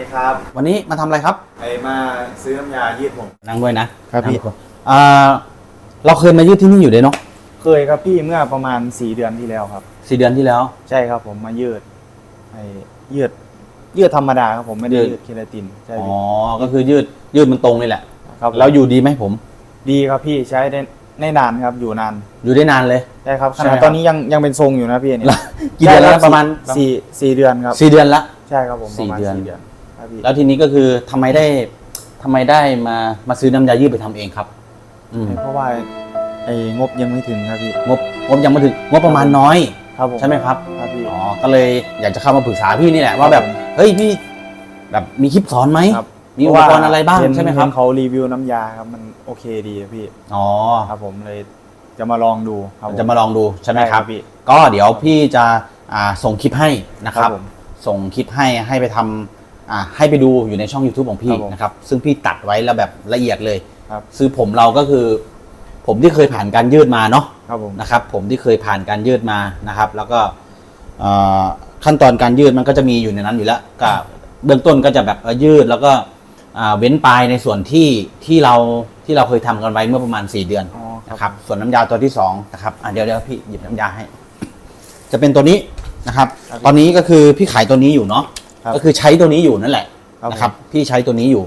ดีครับวันนี้มาทำอะไรครับไอมาซื้อน้ำยายืดผม นั่งด้วยนะครับพี่ นั่งด้วยอ่าเราเคยมายืดที่นี่อยู่เลยเนาะเคยครับพี่เมื่อประมาณ 4 เดือนที่แล้วครับ สี่เดือนที่แล้ว ใช่ครับผมมายืดไอยืดยืดธรรมดาครับผมไม่ได้ยืด ยืดเคราตินใช่อ๋อ พี่ก็คือยืดยืดมันตรงนี่แหละ ครับแล้วอยู่ดีไหมผม ดีครับพี่ใช้ได้ได้นานครับอยู่นานอยู่ได้นานเลยใช่ครับขใช่ครันาดบตอนนี้ยังยังเป็นทรงอยู่นะพี่เนี่ยกี่เดือนแล้วใช่คบประมาณ สี่สี่เดือนครับสี่เดือนละ ใช่ครับผมสี่ประมาณเดือน สี่เดือน ครับพี่ แล้วทีนี้ก็คือทำไมได้ทำไมได้มามาซื้อน้ำยายืดไปทำเองครับ อืมเพราะว่าไองบยังไม่ถึงครับพี่งบงบยังไม่ถึงงบประมาณน้อย ครับผมใช่ไหมครับครับพี่ อ๋อก็เลยอยากจะเข้ามาปรึกษาพี่นี่แหละว่าแบบครับผมเฮ้ยพี่ แบบมีคลิปสอนไหมครับ มีอุปกรณ์อะไรบ้างเห็นใช่ไหมครับเห็นเขารีวิวน้ำยาครับมันโอเคดีอะพี่ อ๋อครับผมเลยจะมาลองดูครับผจะมาลองดูใช่ไหมครับ พี่ ก็เดี๋ยวพี่จะอ่าส่งคลิปให้นะคครัรับบผมส่งคลิปให้ให้ไปทำ อ่าให้ไปดูอยู่ในช่อง YouTube ของพี่ครับผมนะครับ ซึ่งพี่ตัดไว้แล้วแบบละเอียดเลยครับ ซื้อผมเราก็คือ ผมที่เคยผ่านการยืดมาเนาะ ครับผม นะครับผมที่เคยผ่านการยืดมานะครับ แล้วก็เอ่อขั้นตอนการยืดมันก็จะมีอยู่ในนั้นอยู่แล้วก็เบื้องต้นก็จะแบบเอ่อยืดแล้วก็อ่าเว้นปลายในส่วนที่ที่เราที่เราเคยทำกันไว้เมื่อประมาณ 4 เดือนอ๋อนะครับส่วนน้ำยาตัวที่2นะครับอะเดี๋ยวเดี๋ยวพี่หยิบน้ำยาให้ จะเป็นตัวนี้นะครับ ตอนนี้ก็คือพี่ขายตัวนี้อยู่เนาะครับ ก็คือใช้ตัวนี้อยู่นั่นแหละครับนะครับพี่ใช้ตัวนี้อยู่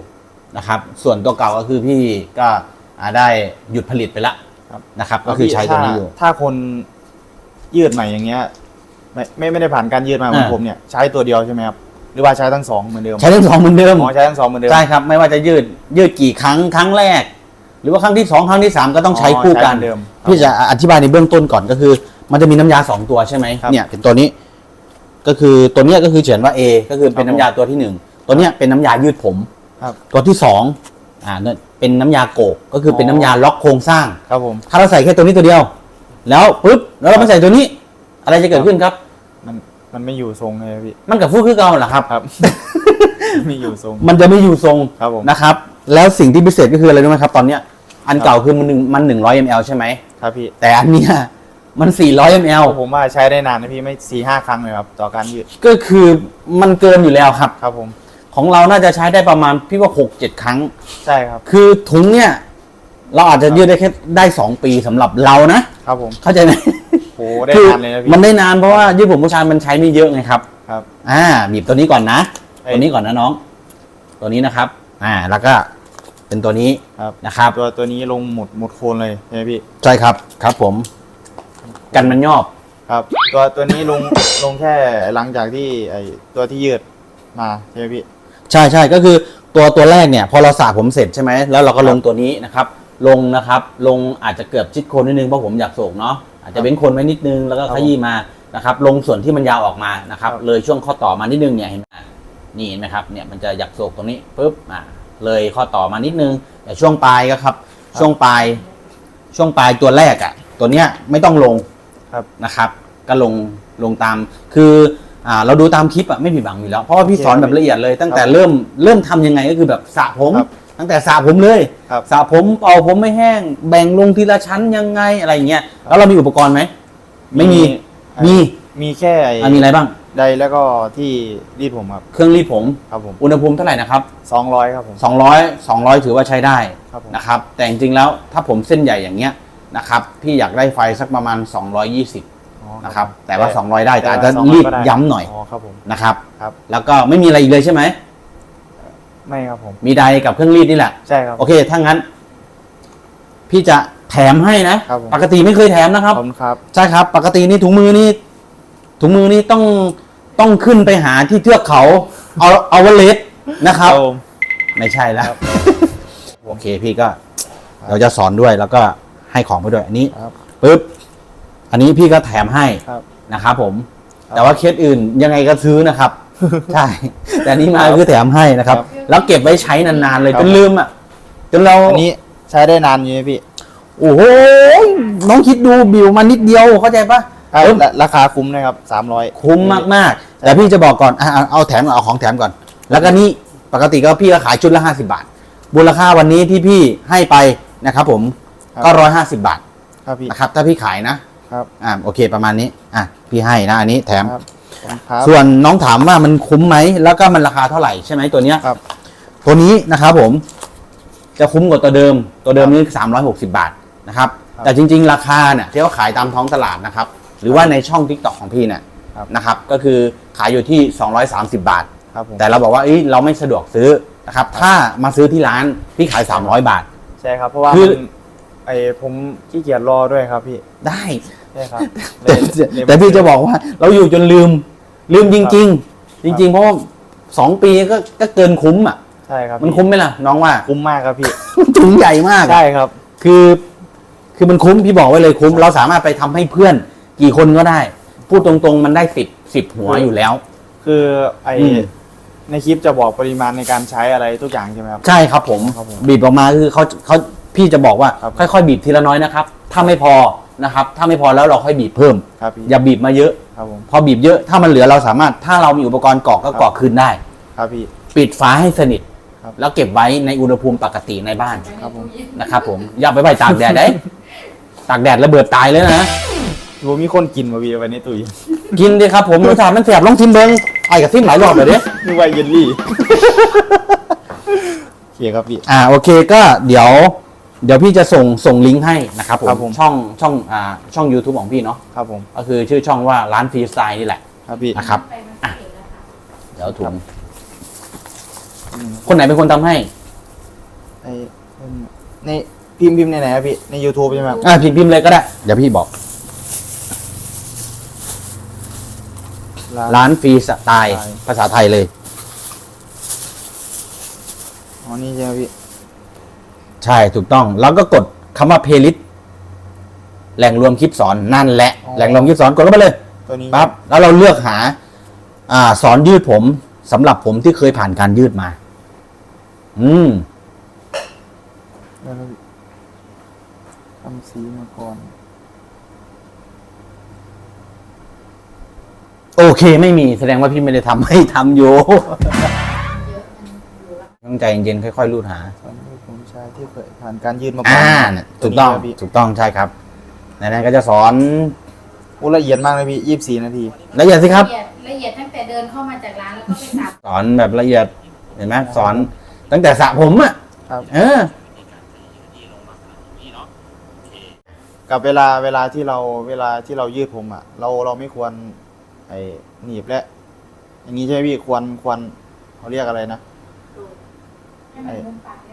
นะครับ ส่วนตัวเก่าก็คือพี่ก็อ่าได้หยุดผลิตไปละครับนะครับ ก็คือใช้ตัวนี้อยู่ถ้าถ้าคนยืดใหม่อย่างเงี้ยไม่ไม่ไม่ได้ผ่านการยืดมาเหมือนอ่าผมเนี่ยใช้ตัวเดียวใช่ไหมครับหรือว่าใช้ทั้งสองเหมือนเดิมใช้ทั้งสองเหมือนเดิมอ๋อใช้ทั้งสองเหมือนเดิมใช่ครับไม่ว่าจะยืดยืดกี่ครั้งครั้งแรก หรือว่าครั้งที่สองครั้งที่สามก็ต้องใช้คู่กันใช้เหมือนเดิมพี่จะอธิบายในเบื้องต้นก่อนก็คือ มันจะมีน้ำยาสองตัวใช่ไหมครับเนี่ยเป็นตัวนี้ ก็คือตัวเนี้ยก็คือเขียนว่า A ก็คือเป็นครับน้ำยาตัวที่หนึ่งตัวเนี้ยเป็นน้ำยายืดผม ครับตัวที่สองอ่าเนี่ยเป็นน้ำยาโกกก็คือเป็นน้ำยาล็อกโครงสร้าง ครับผม ถ้าเราใส่แค่ตัวนี้ตัวเดียว แล้วปุ๊บแล้วเรามาใส่ตัวนี้ อะไรจะเกิดขึ้นครับ มันมันไม่อยู่ทรงเลยพี่มันกับฟูกคือเก่าเหรอครับ ครับ ไม่อยู่ทรง มันจะไม่อยู่ทรงครับผมนะครับ แล้วสิ่งที่พิเศษก็คืออะไรรู้ไหมครับ ตอนเนี้ยอันเก่าคือมันหนึ่งมันหนึ่งร้อยมลใช่ไหมครับพี่ แต่อันเนี้ย มันสี่ร้อยมลผมว่าใช้ได้นานนะพี่ไม่สี่ห้าครั้งเลยครับต่อการยืดก็คือมันเกินอยู่แล้วครับ ครับผม ของเราน่าจะใช้ได้ประมาณพี่ว่าหกเจ็ดครั้ง ใช่ครับ คือถุงเนี่ย เราอาจจะยืดได้แค่ได้สองปีสำหรับเรานะ ครับผม เข้าใจไหมโหได้คืนานเลยนะพี่ มันได้นานเพราะว่ายืดผมผู้ชายมันใช้ไม่เยอะไงครับ ครับ อ่าบีบตัวนี้ก่อนนะเอ้ยตัวนี้ก่อนนะน้อง ตัวนี้นะครับ อ่า แล้วก็เป็นตัวนี้ครับนะครับ ตัวตัวนี้ลงหมดหมดโคนเลยใช่ไหมพี่ ใช่ครับ ครับผม กันมันยอบ ครับ ตัวตัวนี้ลงลงแค่หลังจากที่ไอตัวที่ยืดมาใช่ไหมพี่ ใช่ใช่ก็คือตัวตัวแรกเนี่ย พอเราสระผมเสร็จใช่ไหมแล้วเราก็ลงตัวนี้นะครับ ลงนะครับ ลงอาจจะเกือบชิดโคนนิดนึงเพราะผมอยากโศกเนาะอาจจะเว้นโคนไว้นิดนึงแล้วก็ครับขยี้มานะครับลงส่วนที่มันยาวออกมานะครับ ครับ เลยช่วงข้อต่อมานิดนึงเนี่ยเห็นไหมนี่เห็นไหมครับเนี่ยมันจะอยากโศกตรงนี้ปุ๊บอ่าเลยข้อต่อมานิดนึงแต่ช่วงปลายก็ครับ ช่วงปลาย ช่วงปลายตัวแรกอะ่ะ ตัวเนี้ยไม่ต้องลง ครับนะครับ ก็ลงลงตาม คืออ่าเราดูตามคลิปอะไม่ผิดหวังอยู่แล้ว เพราะว่าพี่โอเคสอนแบบละเอียดเลย ตั้งแต่ครับเริ่มเริ่มทำยังไงก็คือแบบสระผม ครับตั้งแต่สระผมเลยครับ สระผมเป่าผมไม่แห้ง แบ่งลงทีละชั้นยังไงอะไรอย่างเงี้ยแล้วเรามีอุปกรณ์ไหมไม่มีมีมีแค่ไอ้อะมีอะไรบ้าง ใดแล้วก็ที่รีดผมครับ เครื่องรีดผม ครับผมอุณหภูมิเท่าไหร่นะครับ สองร้อยครับผม 200 200 ถือว่าใช้ได้ครับผม นะครับ แต่จริงๆแล้วถ้าผมเส้นใหญ่อย่างเงี้ย นะครับพี่อยากได้ไฟสักประมาณ 220อ๋อนะครับแต่ว่า 200 ได้แต่อาจจะ200รีบก็ไย้ำหน่อยอ๋อครับผมนะครับครับ แล้วก็ไม่มีอะไรอีกเลยใช่ไหมไม่ครับผมมีไดกับเครื่องรีดนี่แหละใช่ครับโอเคถ้างั้น พี่จะแถมให้นะครับผมปกติไม่เคยแถมนะครับขอบคุณครับใช่ครับ ปกตินี่ถุงมือนี่ถุงมือนี่ต้องต้องขึ้นไปหาที่เทือกเขาเอาเอาวเลสนะครับผมไม่ใช่แล้วโอเคพี่ก็เราจะสอนด้วยแล้วก็ ให้ของไปด้วยอันนี้ครับ ปึ๊บอันนี้พี่ก็แถมให้ครับ นะครับผมครับแต่ว่าเคสอื่นยังไงก็ซื้อนะครับ ใช่ แต่อันนี้มาคือแถมให้นะครับ ครับแล้วเก็บไว้ใช้นานๆเลยครับ จนลืมอะจนเราอันนี้ใช้ได้นานอยู่ไหมพี่โอ้โหน้องคิดดูบิวมานิดเดียวเข้าใจปะครับเออและราคาคุ้มนะครับสามร้อย คุ้มมากๆ แต่พี่จะบอกก่อนอะเอาเอาแถมก่อนเอาของแถมก่อน แล้วก็นี่ปกติก็พี่ก็ขายชุดละห้าสิบาทมูลค่าวันนี้ที่พี่ให้ไปนะครับผม ก็ร้อยห้าสิบาทครับพี่นะครับ ถ้าพี่ขายนะครับอ่าโอเคประมาณนี้อะพี่ให้นะอันนี้แถมครับครับส่วนน้องถามว่ามันคุ้มไหมแล้วก็มันราคาเท่าไหร่ใช่ไหมตัวเนี้ยครับ ตัวนี้นะครับผมจะคุ้มกว่าตัวเดิม ตัวเดิมนี่สามร้อยหกสิบาทนะครับครับแต่จริง ๆ ราคาเนี่ยที่เขาขายตามท้องตลาดนะครับ หรือว่าในช่อง t ิ k t o k ของพี่เนี่ยครับนะครับ ก็คือขายอยู่ที่ 230 บาทครับผมแต่เราบอกว่าเอ้ยเราไม่สะดวกซื้อนะครับ ถ้ามาซื้อที่ร้านพี่ขาย 300 บาท ใช่ครับ เพราะว่าคือมัน ไอผมขี้เกียจรอด้วยครับพี่ได้ ใช่ครับแต่เลยเลยแต่พี่จะบอกว่า เราอยู่จนลืม ลืมจริง ๆ จริง ๆ เพราะว่าสองปีก็ก็เกินคุ้มอะ ใช่ครับมันพี่คุ้มไหมล่ะ น้องว่า คุ้มมากครับพี่ ถุงใหญ่มากใช่ครับ คือ คือมันคุ้มพี่บอกไว้เลยคุ้ม เราสามารถไปทำให้เพื่อน กี่คนก็ได้ พูดตรงๆมันได้สิบสิบหัวอยู่แล้ว คือไออืมในคลิปจะบอกปริมาณในการใช้อะไรทุกอย่างใช่ไหมครับ ใช่ครับผม ครับผม บีบออกมาคือเขาเขา พี่จะบอกว่าครับค่อยๆ บีบทีละน้อยนะครับ ถ้าไม่พอนะครับ ถ้าไม่พอแล้วเราค่อยบีบเพิ่ม ครับพี่ อย่าบีบมาเยอะ ครับผม พอบีบเยอะถ้ามันเหลือเราสามารถถ้าเรามีอุปกรณ์กรอกก็กรอกคืนได้ ครับพี่ ปิดฝาให้สนิท ครับ แล้วเก็บไว้ในอุณหภูมิปกติในบ้านครับผม นะครับผมอย่าไปไว้ตากแดดได้ ตากแดดระเบิดตายเลยนะ ผมมีคนกินมาพี่วันนี้ตุ๋ยกินดิครับผมรสชาติมันแสบลองชิมเบิ้งไอ้กับซิมหลายรอบเลยเด้ นึกว่าเยลลี่ โอเคครับพี่ อ่าโอเคก็เดี๋ยว เดี๋ยวพี่จะส่งส่งลิงก์ให้นะครับผครับมผมช่องช่องอ่าช่อง YouTube ของพี่เนาะครับผมก็คือชื่อช่องว่าร้านฟรีสไตล์นี่แหละ ครับพี่นะครับ ไปมันเก่งแล้วค่ะเดี๋ยวถุครังบอืมคนไหนเป็นคนทำให้ไอในพิมพ์พิมพ์ในไหนครับพี่ใน YouTube ใช่ไหมครับอ่าพิมพ์พิมพ์เลยก็ได้ เดี๋ยวพี่บอก ร้านฟรีสไตล์สไตล์ภาษาไทยเลย อ๋อนี่ใช่ไหมพี่ ใช่ถูกต้อง แล้วก็กดคำว่าเพลิสแหล่งรวมคลิปสอนนั่นแหละแหล่งรวมคลิปสอนกดเข้าไปเลยตัวนี้ปั๊บแล้วเราเลือกหา อ่า สอนยืดผมสำหรับผมที่เคยผ่านการยืดมา อืม แล้วก็ทำสีมาก่อนโอเคไม่มีแสดงว่าพี่ไม่ได้ทำให้ทำอยู่ เยอะมันอยู่ละต้องใจเย็นๆค่อยๆรูดหาสอน ให้ผมชายที่เคยผ่านการยืดมาก่ออ่านเนี่ยถูกต้องตัวนี้ครับพี่ถูกต้องใช่ครับในนั้นก็จะสอนโอ้ละเอียดมากเลยพี่ยี่สิบสี่นาทีละเอียดสิครับ ละเอียดละเอียดตั้งแต่เดินเข้ามาจากร้านแล้วก็ไปสับสอนแบบละเอียดเห็นไหมสอนตั้งแต่สระผมอะครับ เออ กับเวลาเวลาที่เราเวลาที่เรายืดผมอะ เราเราไม่ควร ไอ้หนีบและ อย่างนี้ใช่ไหมพี่ควรควรเขาเรียกอะไรนะ ให้มันมุมปากเลย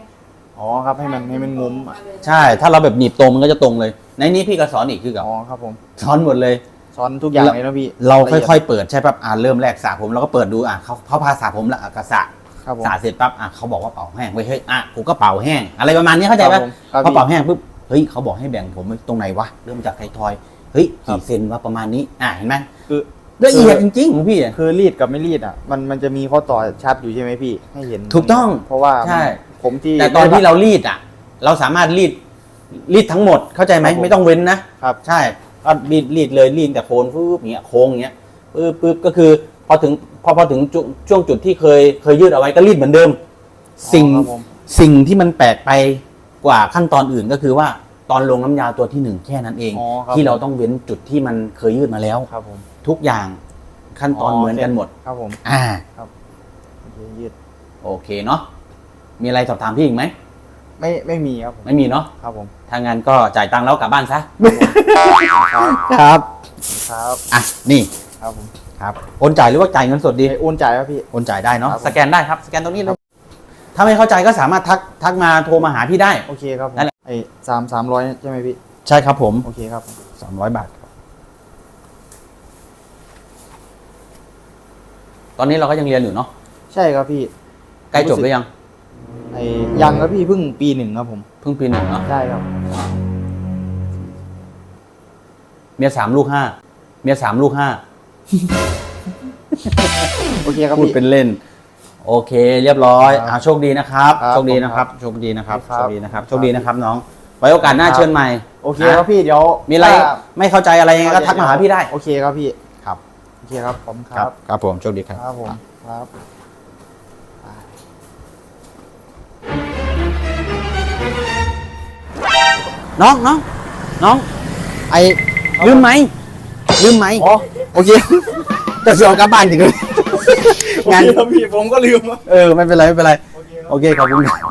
อ๋อครับให้มันให้มันงุ้มอะใช่ ถ้าเราแบบหนีบตรงมันก็จะตรงเลย ในนี้พี่ก็สอนอีกคือกับอ๋อครับผมสอนหมดเลย สอนทุกอย่างเลยนะพี่เราละค่อยดๆเปิดใช่ปั๊บอ่าเริ่มแรกสระผมเราก็เปิดดูอะเขาเขาพาสระผมแล้วอะก็สระครับผมสระเสร็จปั๊บอะเขาบอกว่าเป่าแห้งเว้ยเฮ้ยอะกูก็เป่าแห้ง อะไรประมาณนี้เข้าใจครัปะบผมครับพอเป่าแห้งปุ๊บเฮ้ยเขาบอกให้แบ่งผมไว้ตรงไหนวะเริ่มจากไทยทอยเฮ้ยครับกี่เซนวะประมาณนี้อะเห็นไหมคือ ละเอียดจริงๆของพี่อะคือรีดกับไม่รีดอะ มันมันจะมีข้อต่อชัดอยู่ใช่ไหมพี่ ให้เห็นถูกต้องเพราะว่าใช่ ผมที่แต่ตอนที่เรารีดอะ เราสามารถรีดรีดทั้งหมดเข้าใจไหมครับผมไม่ต้องเว้นนะครับ ใช่ก็รีดรีดเลยรีดแต่โคนปุ๊บอย่างเงี้ยโค้งอย่างเงี้ยปุ๊บปุ๊บก็คือพอถึงพอพอถึงจุช่วงจุดที่เคยเคยยืดเอาไว้ก็รีดเหมือนเดิม สิ่งอ๋อครับผม สิ่งที่มันแปลกไปกว่าขั้นตอนอื่นก็คือว่าตอนลงน้ำยาตัวที่หนึ่งแค่นั้นเอง อ๋อครับ ที่เราต้องเว้นจุดที่มันเคยยืดมาแล้ว ครับผม ทุกอย่างขั้นตอนอ๋อเหมือนกันหมด ครับผม อ่าโอเคยืด โอเคเนาะ มีอะไรสอบถามพี่อีกไหม ไม่ ไม่มีครับผม ไม่มีเนาะ ครับผม ถ้างั้นก็จ่ายตังค์แล้วกลับบ้านซะ ครับ ครับครับอะ นี่ ครับผม ครับ โอนจ่ายหรือว่าจ่ายเงินสดดีไอ้โอนจ่ายครับพี่ โอนจ่ายได้เนาะครับผมสแกนได้ครับ สแกนตรงนี้เลย ถ้าไม่เข้าใจก็สามารถทัก ทักมาโทรมาหาพี่ได้ โอเคครับผมนั่นแหละไอ้สามสามร้อยใช่ไหมพี่ ใช่ครับผม โอเคครับผมสามร้อยบาทครับต อนนี้เราก็ยังเรียนอยู่เนาะใช่ครับพี่ใกล้จบหรือยังไอ้ยังครับพี่เพิ่งปีหนึ่งครับผมเพิ่งปีหนึ่งเนาะใช่ครับ เมียสามลูกห้าเมียสามลูกห้าโอเคครับพูดพี่ เป็นเล่น โอเค เรียบร้อยครับอ่าโชคดีนะครับครับโชคดีนะครับโชคดีนะครับครัโชบคดีนะครับโชคดีนะครับน้อง ไว้โอกาสหน้าครับ เชิญใหม่โอเคครับพี่เดี๋ยวมีอะไรถ้า ไม่เข้าใจอะไรยังไงก็ทักมาหาพี่ได้ โอเคครับพี่ครับ โอเคครับผมครับครับผมโชคดีครับ ครับผมครับน้องน้องน้อง ไอ้ลืมไหมลืมไหมอ๋อโอเคจะสวมกลับบ้านจริงเลยงานพี่ผมก็ลืมเออ ไม่เป็นไร ไม่เป็นไร โอเคโอเคขอบคุณครับผม